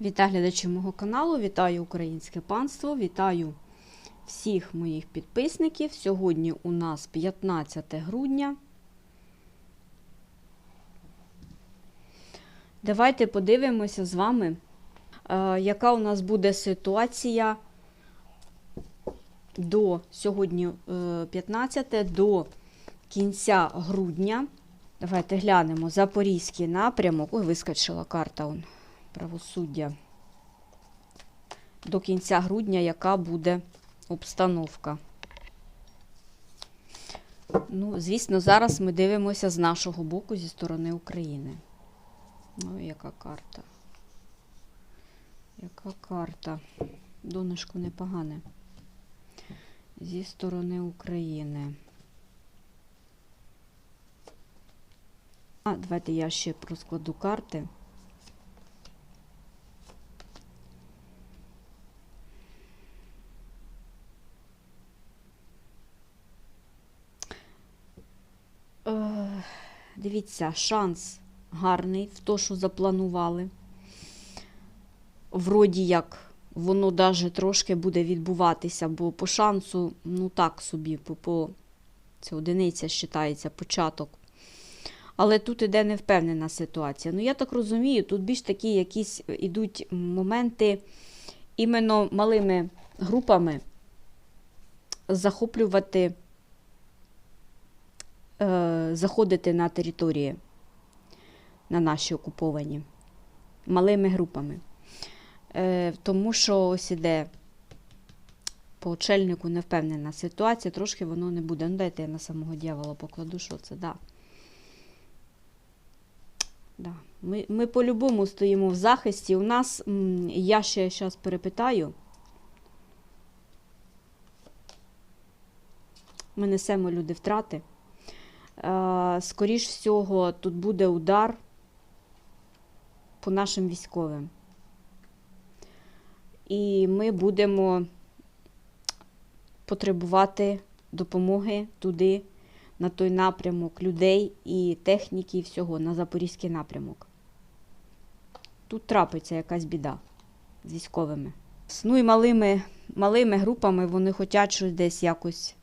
Вітаю глядачів мого каналу, вітаю українське панство, вітаю всіх моїх підписників. Сьогодні у нас 15 грудня. Давайте подивимося з вами, е, яка у нас буде ситуація до сьогодні е, 15 до кінця грудня. Давайте глянемо Запорізький напрямок. Ой, вискочила карта. Он правосуддя. До кінця грудня, яка буде обстановка. Ну, звісно, зараз ми дивимося з нашого боку зі сторони України. Ну, яка карта. Яка карта? Донечко непогане. Зі сторони України. А, давайте я ще розкладу карти. Е, Дивіться, шанс гарний в то, що запланували. Вроді як воно даже трошки буде відбуватися, бо по шансу, ну так собі, по, по це одиниця вважається, початок. Але тут іде невпевнена ситуація. Ну, я так розумію, тут більш такі якісь ідуть моменти іменно малими групами захоплювати заходити на території, на наші окуповані, малими групами. Е, тому що ось іде по очельнику невпевнена ситуація, трошки воно не буде. Ну, дайте я на самого дьявола покладу, що це, да. Да. Ми, ми по-любому стоїмо в захисті. У нас, я ще зараз перепитаю. Ми несемо люди втрати. Скоріш всього, тут буде удар по нашим військовим. І ми будемо потребувати допомоги туди, на той напрямок людей і техніки, і всього, на Запорізький напрямок. Тут трапиться якась біда з військовими. Ну і малими, малими групами вони хочуть щось десь якось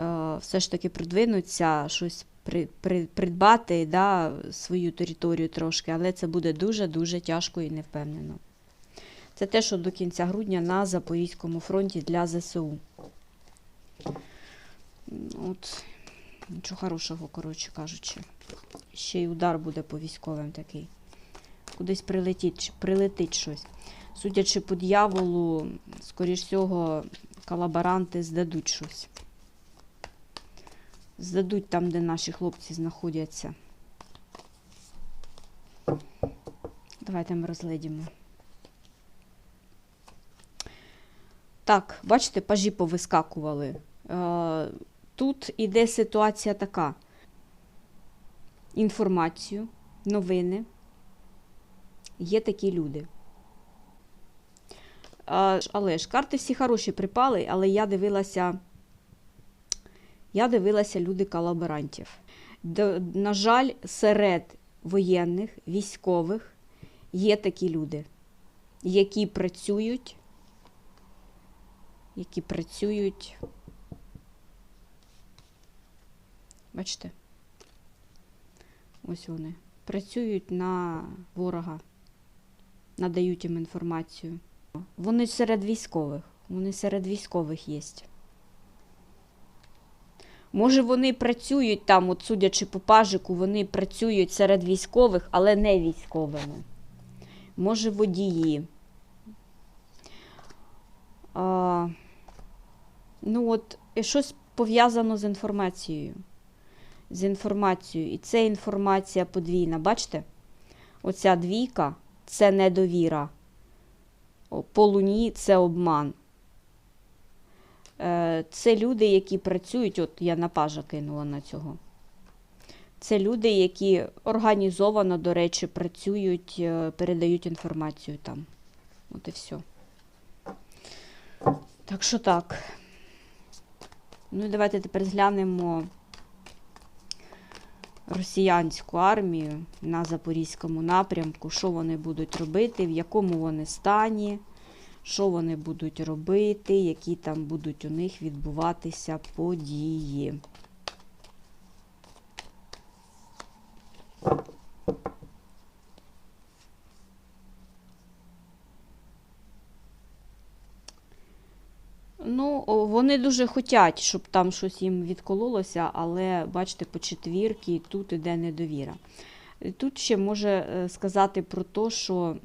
е, все ж таки продвинуться, щось при, при, придбати да, свою територію трошки, але це буде дуже-дуже тяжко і невпевнено. Це те, що до кінця грудня на Запорізькому фронті для ЗСУ. От, нічого хорошого, коротше кажучи. Ще й удар буде по військовим такий. Кудись прилетить, прилетить щось. Судячи по дьяволу, скоріш всього, колаборанти здадуть щось. Здадуть там, де наші хлопці знаходяться. Давайте ми розглядімо. Так, бачите, пажі повискакували. Е, Тут іде ситуація така: інформацію, новини. Є такі люди. А, Але ж карти всі хороші припали, але я дивилася, я дивилася люди колаборантів. На жаль, серед воєнних, військових є такі люди, які працюють, які працюють. Бачите? Ось вони. Працюють на ворога, надають їм інформацію. Вони серед військових. Вони серед військових є. Може, вони працюють там, от судячи по пажику, вони працюють серед військових, але не військовими. Може, водії. А, ну, от, щось пов'язано з інформацією з інформацією. І це інформація подвійна. Бачите? Оця двійка це недовіра. По луні це обман. Е, Це люди, які працюють, от я на пажа кинула на цього. Це люди, які організовано, до речі, працюють, е, передають інформацію там. От і все. Так що так. Ну і давайте тепер зглянемо росіянську армію на Запорізькому напрямку, що вони будуть робити, в якому вони стані, що вони будуть робити, які там будуть у них відбуватися події. Ну, вони дуже хочуть, щоб там щось їм відкололося, але бачите, по четвірки тут іде недовіра. Тут ще може е, сказати про те, що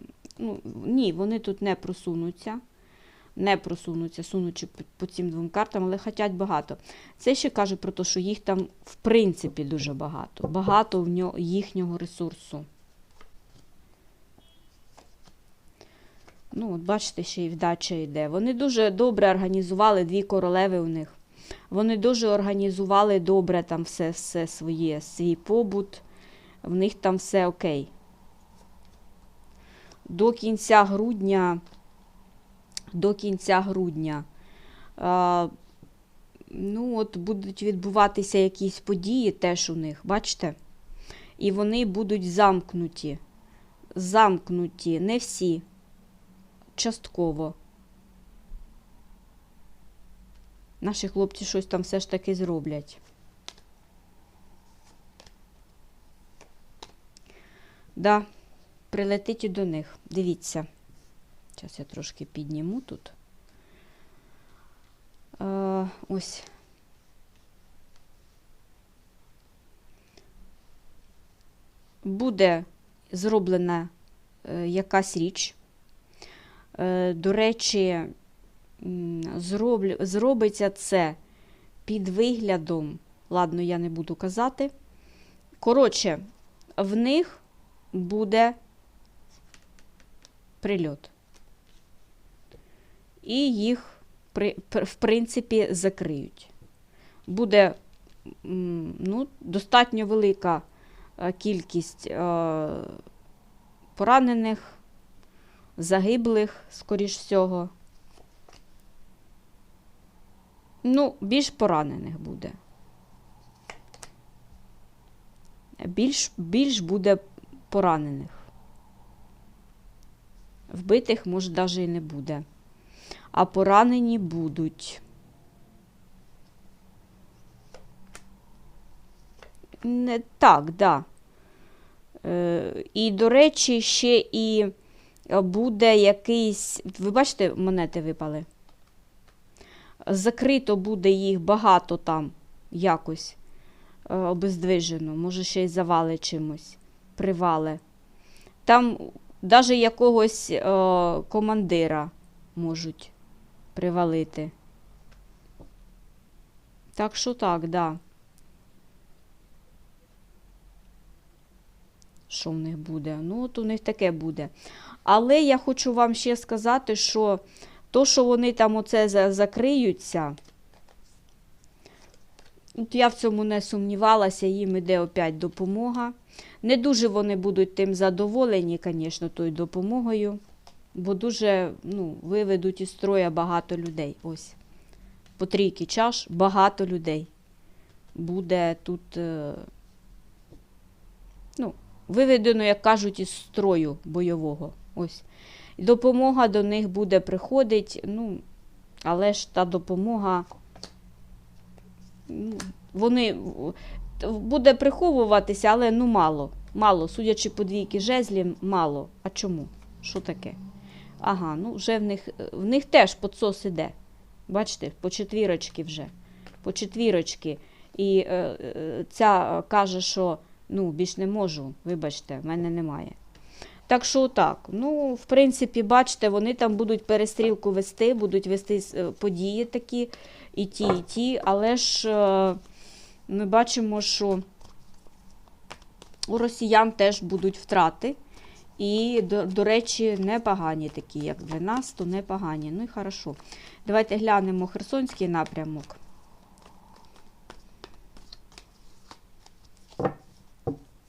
ну, ні, вони тут не просунуться. Не просунуться, сунучи по- цим двом картам, але хочуть багато. Це ще каже про те, що їх там в принципі дуже багато. Багато в нього, їхнього ресурсу. Ну, от бачите, ще й вдача йде. Вони дуже добре організували дві королеви у них. Вони дуже організували добре там все, все своє, свій побут. В них там все окей. До кінця грудня, до кінця грудня, ну, от будуть відбуватися якісь події теж у них, бачите? І вони будуть замкнуті. Замкнуті, не всі частково. Наші хлопці щось там все ж таки зроблять. Да, прилетить і до них. Дивіться. Зараз я трошки підніму тут. Е, ось. Буде зроблена е, якась річ. Е, До речі, зроблю, зробиться це під виглядом, ладно, я не буду казати. Коротше, в них буде прильот. І їх, в принципі, закриють. Буде ну, достатньо велика е, кількість е, поранених загиблих, скоріш всього. Ну, більш поранених буде. Більш, більш буде поранених. Вбитих, може, навіть і не буде. А поранені будуть. Не, так, да. Е, і, до речі, ще і е, буде якийсь. Ви бачите, монети випали? Закрито буде їх багато там якось е, обездвижено, може ще й завали чимось, привали. Там навіть якогось е, командира можуть привалити. Так що так, да. Що в них буде? Ну, от у них таке буде. Але я хочу вам ще сказати, що то, що вони там оце закриються, от я в цьому не сумнівалася, їм іде опять допомога. Не дуже вони будуть тим задоволені, звісно, тою допомогою, бо дуже ну, виведуть із строя багато людей. Ось. По трійки чаш багато людей буде тут. Е, ну, виведено, як кажуть, із строю бойового. Ось. Допомога до них буде приходить, ну, але ж та допомога, вони буде приховуватися, але ну мало. Мало. Судячи по двійки жезлів, мало. А чому? Що таке? Ага, ну вже в них, в них теж подсос іде. Бачите, по четвірочки вже. По четвірочки. І е, е, ця каже, що ну, більш не можу, вибачте, в мене немає. Так що так, ну, в принципі, бачите, вони там будуть перестрілку вести, будуть вести е, події такі, і ті, і ті, але ж е, ми бачимо, що у росіян теж будуть втрати. І, до, до речі, непогані такі, як для нас, то непогані. Ну і хорошо. Давайте глянемо Херсонський напрямок.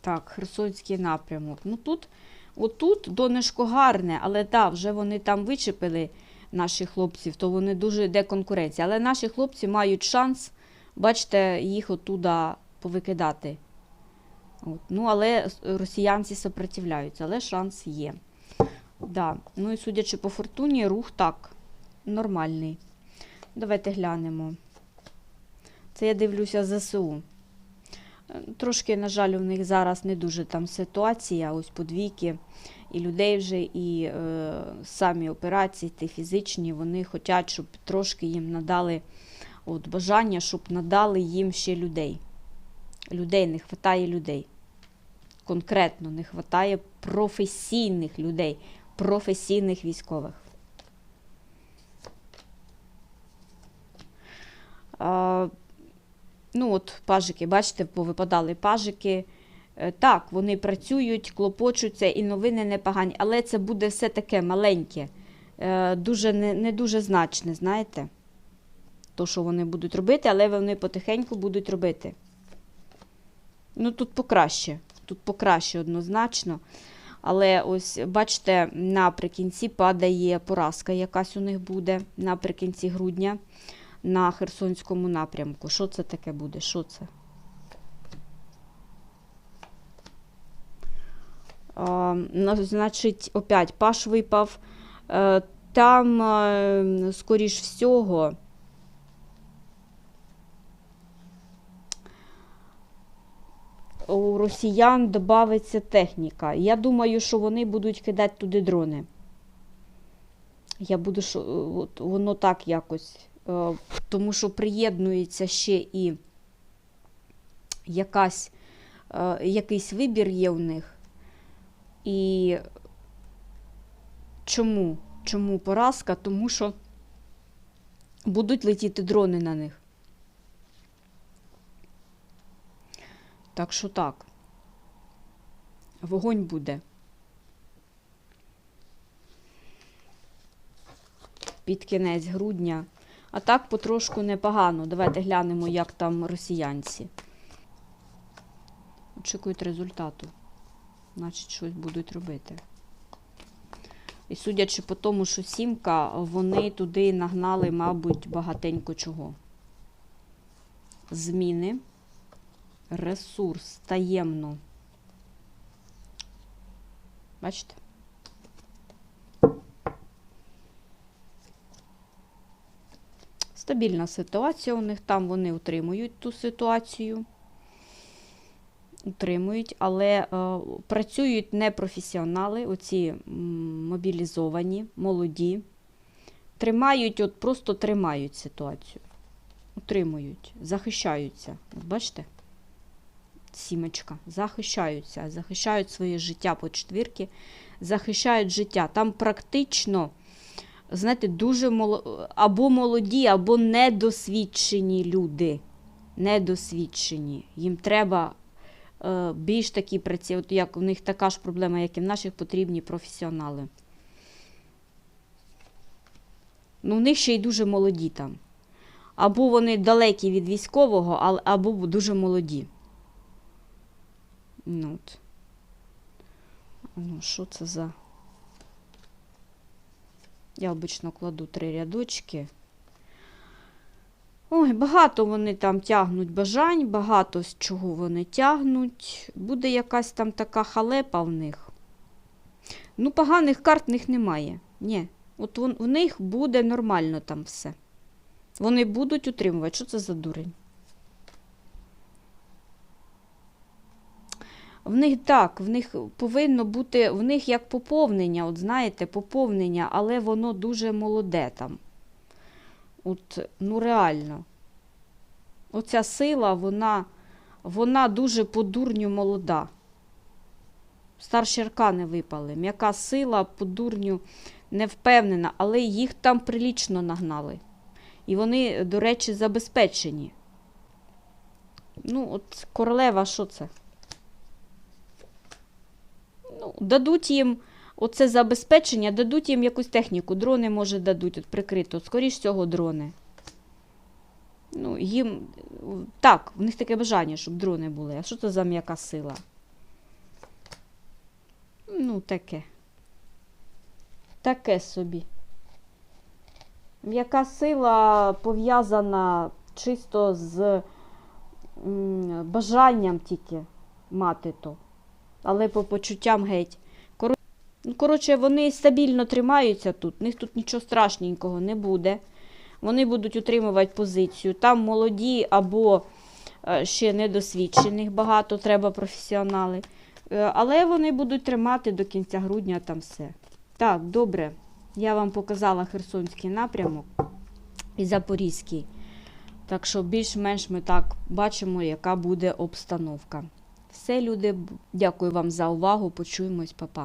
Так, Херсонський напрямок. Ну тут, отут донечко гарне, але так, вже вони там вичепили наших хлопців, то вони дуже йде конкуренція. Але наші хлопці мають шанс, бачите, їх отуда повикидати. От. Ну, але росіянці сопротивляються, але шанс є. Да. Ну і судячи по фортуні, рух так, нормальний. Давайте глянемо. Це я дивлюся ЗСУ. Е, Трошки, на жаль, у них зараз не дуже там ситуація, ось подвійки, і людей вже, і е, самі операції, ті фізичні, вони хочуть, щоб трошки їм надали от, бажання, щоб надали їм ще людей. Людей, не вистачає людей. Конкретно не вистачає професійних людей, професійних військових. А, ну, от пажики, бачите, повипадали пажики. Е, Так, вони працюють, клопочуться, і новини непогані, але це буде все таке маленьке, е, дуже не, не дуже значне, знаєте? То, що вони будуть робити, але вони потихеньку будуть робити. Ну, тут покраще. Тут покраще однозначно. Але ось, бачите, наприкінці падає поразка, якась у них буде наприкінці грудня на Херсонському напрямку. Що це таке буде? Що це? А, значить, опять паш випав. Е, Там, е, скоріш всього, у росіян додається техніка. Я думаю, що вони будуть кидати туди дрони. Я буду, що от, воно так якось. Е, Тому що приєднується ще і якась, е, якийсь вибір є у них. І чому? Чому поразка? Тому що будуть летіти дрони на них. Так що так. Вогонь буде. Під кінець грудня. А так потрошку непогано. Давайте глянемо, як там росіянці. Очікують результату. Значить, щось будуть робити. І судячи по тому, що сімка, вони туди нагнали, мабуть, багатенько чого. Зміни. Ресурс таємно. Бачите? Стабільна ситуація у них там, вони утримують ту ситуацію. Утримують, але е, працюють непрофесіонали, оці мобілізовані, молоді. Тримають, от просто тримають ситуацію. Утримують, захищаються. От бачите? Сімочка. Захищаються, захищають своє життя по четвірки, захищають життя. Там практично, знаєте, дуже моло... або молоді, або недосвідчені люди. Недосвідчені. Їм треба е, більш такі праці, от як у них така ж проблема, як і в наших, потрібні професіонали. Ну, в них ще й дуже молоді там. Або вони далекі від військового, або дуже молоді. Ну, от. Ну, що це за. Я обично кладу три рядочки. Ой, багато вони там тягнуть бажань, багато з чого вони тягнуть. Буде якась там така халепа в них. Ну, поганих карт в них немає. Ні. От вон, в них буде нормально там все. Вони будуть утримувати. Що це за дурень? В них так, в них повинно бути, в них як поповнення, от знаєте, поповнення, але воно дуже молоде там. От, ну реально. Оця сила, вона, вона дуже по дурню молода. Старші аркани випали. М'яка сила по дурню не впевнена, але їх там прилічно нагнали. І вони, до речі, забезпечені. Ну, от королева, що це? Ну, дадуть їм оце забезпечення, дадуть їм якусь техніку. Дрони, може, дадуть от прикрито. Скоріш всього, дрони. Ну, їм так, в них таке бажання, щоб дрони були. А що це за м'яка сила? Ну, таке. Таке собі. М'яка сила пов'язана чисто з бажанням тільки. мати то. Але по почуттям геть. Ну, коротше, вони стабільно тримаються тут. В них тут нічого страшненького не буде. Вони будуть утримувати позицію. Там молоді або е, ще недосвідчених багато, треба професіонали. Е, Але вони будуть тримати до кінця грудня там все. Так, добре. Я вам показала Херсонський напрямок і Запорізький. Так що більш-менш ми так бачимо, яка буде обстановка. Все, люди, дякую вам за увагу. Почуємось, па-па.